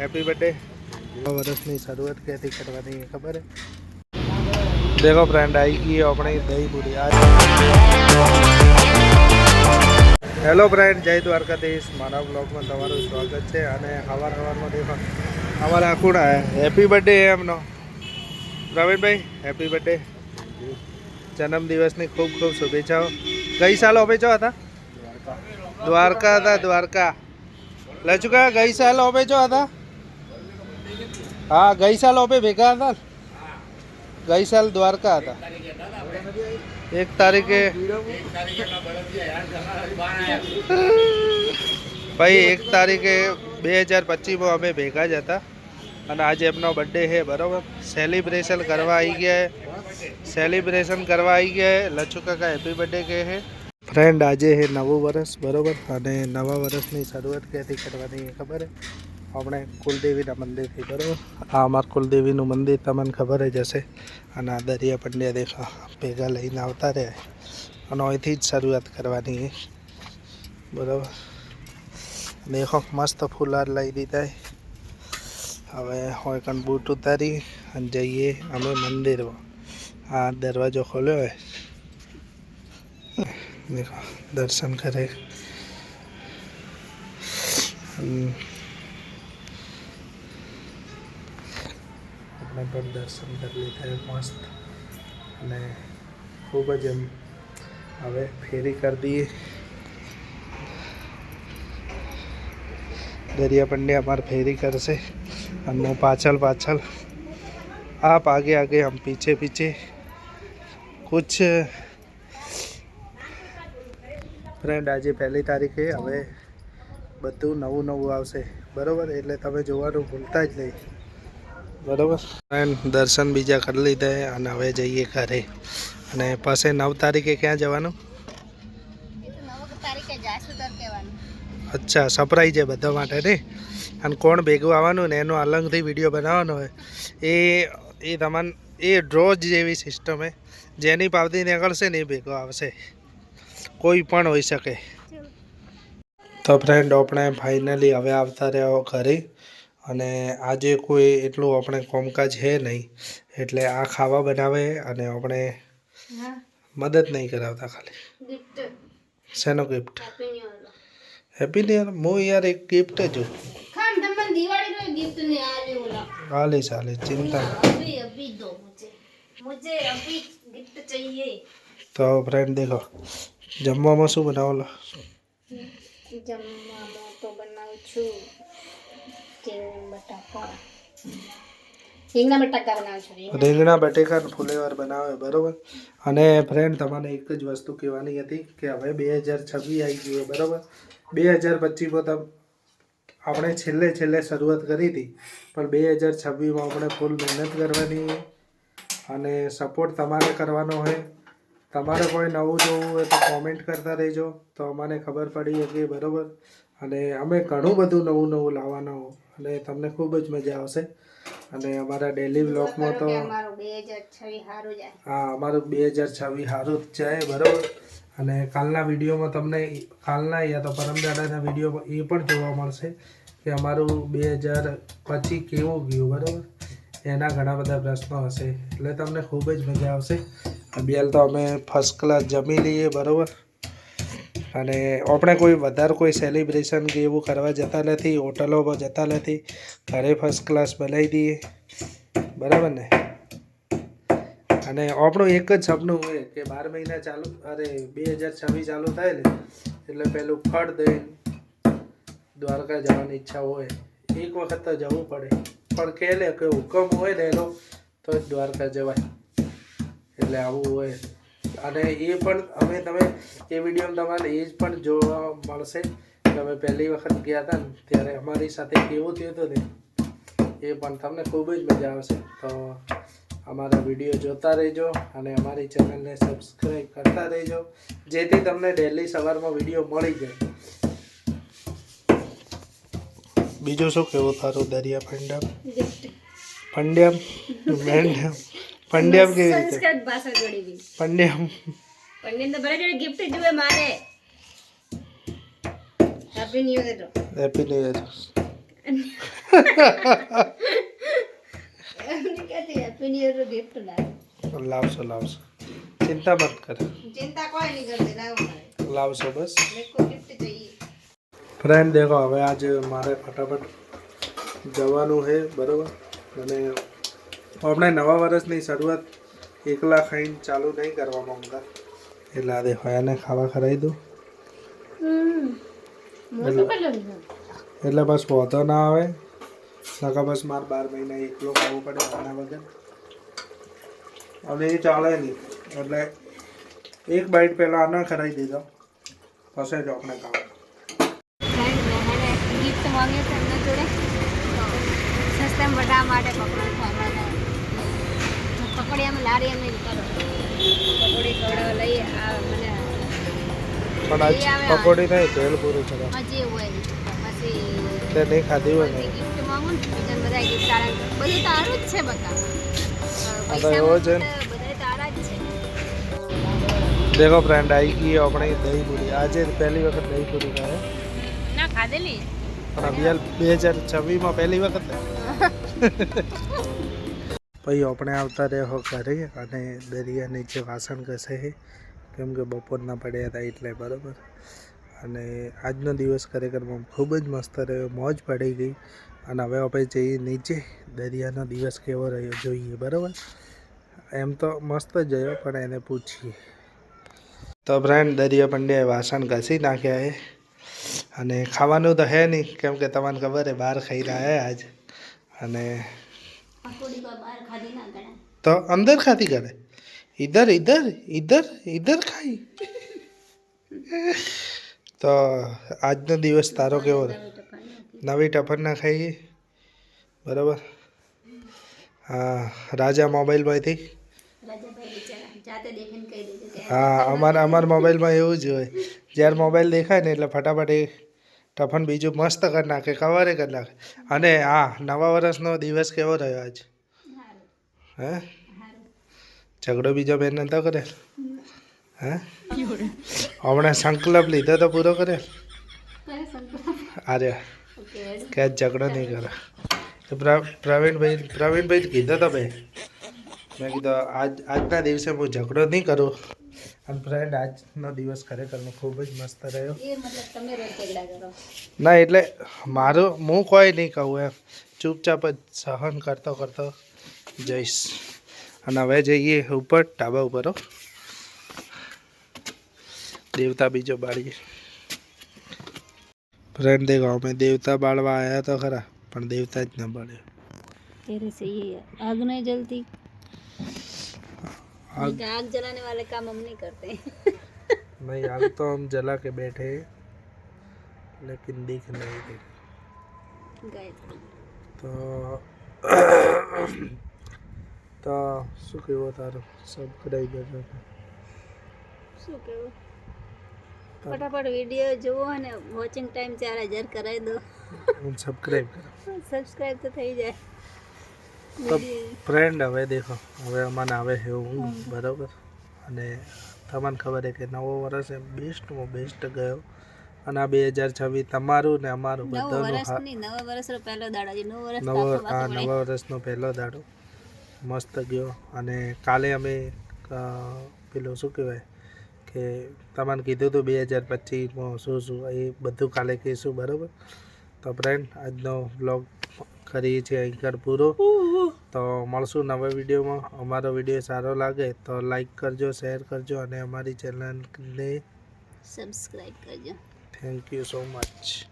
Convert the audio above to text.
Happy birthday વર્ષની શરૂઆત ક્યાંથી કરવાની ખબર હે? દેખો ફ્રેન્ડ આવી ગઈ આપણે દહીં પૂરી આ હેલો ફ્રેન્ડ જય દ્વારકાધીશ મારા બ્લોગમાં તમારું સ્વાગત છે અને હવાર હવારમાં દેખો અમારા ખૂણા હેપી બર્થડે એમનો પ્રવીણભાઈ હેપી બર્થડે જન્મદિવસની ખૂબ ખૂબ શુભેચ્છાઓ ગઈ સાલ ઓપે જો હતા દ્વારકા હતા દ્વારકા લચુકા ગઈ સાલ ઓપે જો હતા હા, ગઈ સાલ ઓપે ભેગા હતા? ગઈ સાલ દ્વારકા હતા. એક તારીખે ભાઈ, એક તારીખે બે હજાર પચીસમાં અમે ભેગા જ હતા. અને આજે એમનો બર્થડે છે, બરાબર? સેલિબ્રેશન કરવા આવી ગયા. સેલિબ્રેશન કરવા આવી ગયા. લચ્છુ હેપી બર્થડે કહે છે. ફ્રેન્ડ આજે હે નવું વર્ષ, બરાબર? અને નવા વર્ષની શરૂઆત ક્યાંથી કરવાની ખબર આપણે કુલદેવીના મંદિરથી બરાબર આ અમારું કુલદેવીનું મંદિર તમને ખબર જ હશે. અને આ દરિયા પંડ્યા દેખા, ભેગા લઈને આવતા રહે અને અહીંથી જ શરૂઆત કરવાની બરાબર? દેખો, મસ્ત ફૂલાર લઈ દીધા હવે હોય કણ બૂટ ઉતારી અને જઈએ અમે મંદિરમાં. આ દરવાજો ખોલ્યો હોય. દેખો, દર્શન કરે. આપણે પણ દર્શન કરી લીધા મસ્ત. અને ખૂબ જ એમ હવે ફેરી કરી દઈએ. દરિયા પંડે અમારે ફેરી કરશે અને હું પાછળ પાછળ આપ આગે આગે આમ પીછે પીછે કુછ ફ્રેન્ડ આજે પહેલી તારીખે હવે બધું નવું નવું આવશે. બરાબર? એટલે તમે જોવાનું ભૂલતા જ નહીં. બરાબર? ફ્રેન્ડ દર્શન બીજા કરી લીધા અને હવે જઈએ ઘરે. અને પાસે નવ તારીખે ક્યાં જવાનું? અચ્છા સરપ્રાઈઝ છે બધા માટે ને? અને કોણ ભેગું આવવાનું ને એનો અલંગથી વીડિયો બનાવવાનો હોય. એ એ તમારે એ ડ્રો જેવી સિસ્ટમ હે. જેની પાવતી નીકળશે ને એ ભેગો આવશે. કોઈ પણ હોઈ શકે. તો ફ્રેન્ડ આપણે ફાઇનલી હવે આવતા રહ્યા ઘરે. અને આજે કોઈ એટલું આપણે કોમકાજ હે નહીં એટલે આ ખાવા બનાવે અને આપણે મદદ નહીં કરાવતા ખાલી. શેનો ગિફ્ટ હેપી ન્યુ યર હું યાર એક ગિફ્ટ જ હાલી ચાલે ચિંતા તો ફ્રેન્ડ દેખો જમવામાં શું બનાવો જમવામાં તો બનાવું છું. રીંગણ બટાકા ફુલેવર બનાવે, બરોબર? અને ફ્રેન્ડ તમારે એક જ વસ્તુ કહેવાની હતી કે હવે બે હજાર છવ્વીસ આવી ગયું બરોબર? બે હજાર પચીસમાં આપણે છેલ્લે છેલ્લે શરૂઆત કરી હતી, પણ બે હજાર છવ્વીસમાં આપણે ફૂલ મહેનત કરવાની અને સપોર્ટ તમારે કરવાનો હોય તમારે કોઈ નવું જોવું હોય તો કોમેન્ટ કરતા રહેજો. તો અમને ખબર પડી શકે, બરોબર? અને અમે ઘણું બધું નવું નવું લાવવાનું અને તમને ખૂબ જ મજા આવશે. અને અમારા ડેલી બ્લોગમાં તો હા અમારું બે હજાર છવ્વીસ સારું જ જાય બરાબર. અને કાલના વિડીયોમાં તમને કાલના યા તો પરમદાડાના વિડીયોમાં એ પણ જોવા મળશે કે અમારું બે હજાર પછી કેવું ગયું બરાબર. એના ઘણા બધા પ્રશ્નો હશે. એટલે તમને ખૂબ જ મજા આવશે. બેલ તો અમે ફર્સ્ટ ક્લાસ જમી લઈએ બરાબર. અને આપણે કોઈ વધારે કોઈ સેલિબ્રેશન કે એવું કરવા જતા નથી હોટલોમાં જતા નથી, ઘરે ફર્સ્ટ ક્લાસ બનાવી દઈએ. બરાબર ને? અને આપણું એક જ સપનું હોય કે બાર મહિના ચાલુ, અરે બે હજાર છવ્વીસ ચાલુ થાય ને, એટલે પેલું ફળ દઈને દ્વારકા જવાની ઈચ્છા હોય, એક વખત તો જવું પડે. પણ કહે ને કે હુકમ હોય ને એનો, તો જ દ્વારકા જવાય. એટલે આવું હોય. અને એ પણ અમે તમે એ વિડીયોમાં તમારે એ જ પણ જોવા મળશે. તમે પહેલી વખત ગયા હતા ને ત્યારે અમારી સાથે કેવું થયું હતું ને એ પણ તમને ખૂબ જ મજા આવશે. તો અમારા વીડિયો જોતા રહેજો અને અમારી ચેનલને સબસ્ક્રાઈબ કરતા રહેજો જેથી તમને ડેલી સવારમાં વીડિયો મળી જાય. બીજું શું કેવું તારું દરિયા ફંડમ ફંડમ પંડ્યામ પંડ્યામ કેવી રીતે? સંસ્કૃત ભાષા જોડી ગઈ પંડ્યામ. અંદર બરાબર જોડે ગિફ્ટ જોવે મારે. Happy new year happy new year એમની કહેતી હેપી ન્યુ યર ગિફ્ટ લાવ લાવશો લાવશો. ચિંતા મત કર. ચિંતા કોઈ નહીં કરતી લાવો લાવશો બસ. ગિફ્ટ જોઈએ. ફ્રેન્ડ દેખો હવે આજે મારે ફટાફટ જવાનું છે બરાબર? અને આપણે નવા વર્ષની શરૂઆત એકલા ખાઈને ચાલુ નહીં કરવા માંગતા એટલે આ દેખો ખાવા ખરાઈ છે? એટલે બસ વાંધો ના આવે. નકા બસ મારે બાર મહિના એકલો ખાવું પડે આના વગર. અને એ ચાલે નહીં. એટલે એક બાઈટ પહેલાં આના ખરાઈ દીધો પછી જ આપણે ખાવા ગિફ્ટ માંગ્યો છે એમના જોડે. સસ્તામાં બધા માટે પકોડી ખવડાવતા પકોડી અમે લારી એમ કરો. પકોડી ખવડાવવા લઈએ આ મને પણ આજ પકોડી નહીં તેલ પૂરું છે. મજી હોય. પછી તે નહીં ખાધી હોય ને? ગિફ્ટ માંગુ ને બીજાને બધા ગિફ્ટ આલે બધું તારું જ છે બધા તો પૈસા એવો છે ને. બધા તારા જ છે. દેખો ફ્રેન્ડ આવી ગઈ આપણે દહીં પૂરી. આજે પહેલી વખત દહીં પૂરી ખાય ના ખાધેલી? પણ અભિયાલ બે હજાર છવ્વીસમાં પહેલી વખત ને? પછી આપણે આવતા રહ્યો ઘરે અને દરિયા નીચે વાસણ ઘસે કેમ કે બપોરના પડ્યા હતા એટલે, બરાબર. અને આજનો દિવસ ખરેખર ખૂબ જ મસ્ત રહ્યો, મોજ પડી ગઈ. અને હવે આપણે જઈએ નીચે, દરિયાનો દિવસ કેવો રહ્યો જોઈએ, બરાબર. એમ તો મસ્ત જ રહ્યો, પણ એને પૂછીએ. તો ફ્રેન્ડ, દરિયા પંડ્યાએ વાસણ ઘસી નાખ્યા એ અને ખાવાનું તો હે નહીં, કેમ કે તમને ખબર હે, બહાર ખાઈ રહ્યા આજ. અને તો અંદર ખાતી કરે ઇધર ઇધર ઇધર ઇધર ખાઈ. તો આજનો દિવસ તારો કેવો રહે નવી ટફર ના ખાઈએ. બરાબર? હા રાજા મોબાઈલમાંથી. હા અમારા અમારા મોબાઈલમાં એવું જ હોય. જ્યારે મોબાઈલ દેખાય ને એટલે ફટાફટ એ ટફન બીજું મસ્ત કરી નાખે કવરે કરી નાખે અને હા નવા વર્ષનો દિવસ કેવો રહ્યો આજ? હે? ઝઘડો બીજો બેન નતો કરે? હે? હમણાં સંકલ્પ લીધો તો પૂરો કરે? અરે, કે ઝઘડો નહીં કરે. તો પ્રવીણભાઈ પ્રવીણભાઈ કીધો તો ભાઈ મેં કીધું, આજ, આજના દિવસે હું ઝઘડો નહીં કરું. અને ફ્રેન્ડ આજનો દિવસ ખરેખર ખૂબ જ મસ્ત રહ્યો એ મતલબ તમે રોજ ઝઘડા કરો ના એટલે મારું હું કોઈ નહીં કહું એમ ચૂપચાપ જ સહન કરતો કરતો જઈશ અને હવે જઈએ ઉપર ધાબા ઉપર હો દેવતા બીજો બાળીએ ફ્રેન્ડ દેખો અમે દેવતા બાળવા આવ્યા તો ખરા પણ દેવતા જ ન બાળ્યો तेरे से ये आग नहीं जलती आग आग, आग जलाने वाले काम हम नहीं करते नहीं आग तो हम जला के बैठे हैं, लेकिन दिख नहीं रही गए તો તો શું કહેવું તારું સબસ્ક્રાઈબર શું કેવું ફટાફટ વિડીયો જુઓ અને વોચિંગ ટાઈમ ચાર હજાર કરાવી દો સબસ્ક્રાઈબ કરો સબસ્ક્રાઇબ તો થઈ જાય તો ફ્રેન્ડ હવે દેખો હવે અમને આવે છે હું બરાબર? અને તમને ખબર છે કે નવો વર્ષ એ બેસ્ટમાં બેસ્ટ ગયો. અને આ બે હજાર છવ્વીસ તમારું ને અમારું બધાનું હા- નવા વર્ષનો પહેલો દાડો છે. નવું આ નવા વર્ષનો પહેલો દાડો. મસ્ત ગયો. અને કાલે અમે પેલું શું કહેવાય કે તમને કીધું હતું બે હજાર પચીસમાં શું શું એ બધું કાલે કહીશું બરાબર? તો ફ્રેન્ડ આજનો બ્લોગ કરીએ છીએ અહીંકાર પૂરો. તો મળશું નવા વિડીયોમાં. અમારો વીડિયો સારો લાગે તો લાઈક કરજો શેર કરજો અને અમારી ચેનલને સબસ્ક્રાઈબ કરજો. Thank you so much